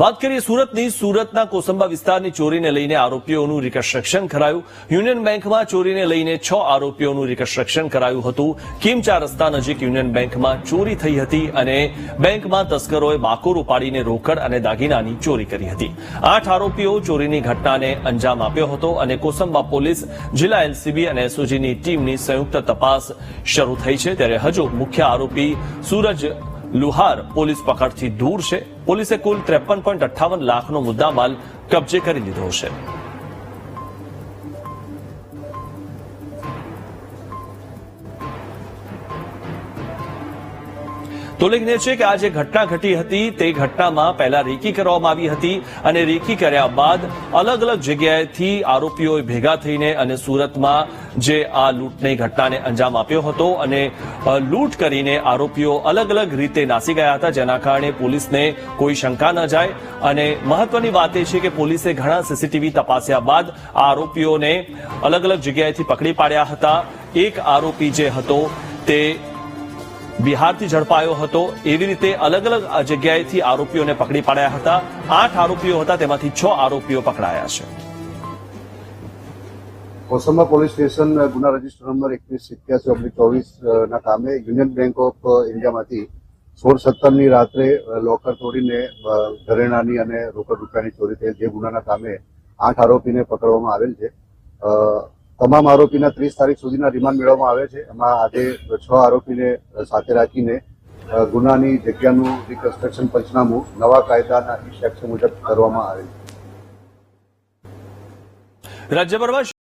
વાત કરીએ સુરતની. સુરતના કોસંબા વિસ્તારની ચોરીને લઈને આરોપીઓનું રિકન્સ્ટ્રક્શન કરાયું. યુનિયન બેંકમાં ચોરીને લઈને છ આરોપીઓનું રિકન્સ્ટ્રક્શન કરાયું હતું. કિમ ચાર રસ્તા નજીક યુનિયન બેંકમાં ચોરી થઈ હતી અને બેંકમાં તસ્કરોએ બાકોર ઉપાડીને રોકડ અને દાગીનાની ચોરી કરી હતી. આઠ આરોપીઓ ચોરીની ઘટનાને અંજામ આપ્યો હતો અને કોસંબા પોલીસ, જિલ્લા એલસીબી અને એસઓજીની ટીમની સંયુક્ત તપાસ શરૂ થઈ છે. ત્યારે હજુ મુખ્ય આરોપી સૂરજ લુહાર પોલીસ પકડથી દૂર છે. પોલીસે કુલ ત્રેપન પોઈન્ટ અઠ્ઠાવન લાખનો મુદ્દામાલ કબજે કરી લીધો છે. તો ઉલ્લેખનીય છે કે આ જે ઘટના ઘટી હતી. તે ઘટનામાં પહેલા રેકી કરવામાં આવી હતી અને રેકી કર્યા બાદ અલગ અલગ જગ્યાએથી આરોપીઓ ભેગા થઈને અને સુરતમાં જે આ લૂંટની ઘટનાને અંજામ આપ્યો હતો અને લૂંટ કરીને આરોપીઓ અલગ અલગ રીતે નાસી ગયા હતા, જેના કારણે પોલીસને કોઈ શંકા ન જાય. અને મહત્વની વાત એ છે કે પોલીસે ઘણા સીસીટીવી તપાસ્યા બાદ આ આરોપીઓને અલગ અલગ જગ્યાએથી પકડી પાડ્યા હતા. એક આરોપી જે હતો તે બિહારથી ઝડપાયો હતો. એવી રીતે અલગ અલગ જગ્યાએથી આરોપીઓને પકડી પાડ્યા હતા. આઠ આરોપીઓ હતા, તેમાંથી છ આરોપીઓ પકડાયા છે. કોસંબા પોલીસ સ્ટેશન ગુના રજિસ્ટર નંબર એકવીસ, સિત્યાસી ઓબ્લિક ચોવીસ ના કામે યુનિયન બેંક ઓફ ઇન્ડિયામાંથી સોળ સત્તરની રાત્રે લોકર તોડીને ઘરેણાની અને રોકડ રૂપિયાની ચોરી થયેલ જે ગુનાના કામે આઠ આરોપીને પકડવામાં આવેલ છે. તમામ આરોપીના ત્રીસ તારીખ સુધીના રિમાન્ડ મેળવવામાં આવે છે. એમાં આજે છ આરોપીને સાથે રાખીને ગુનાની જગ્યાનું રિકન્સ્ટ્રક્શન પંચનામું નવા કાયદાના ઈ મુજબ કરવામાં આવે છે. રાજ્યભરમાં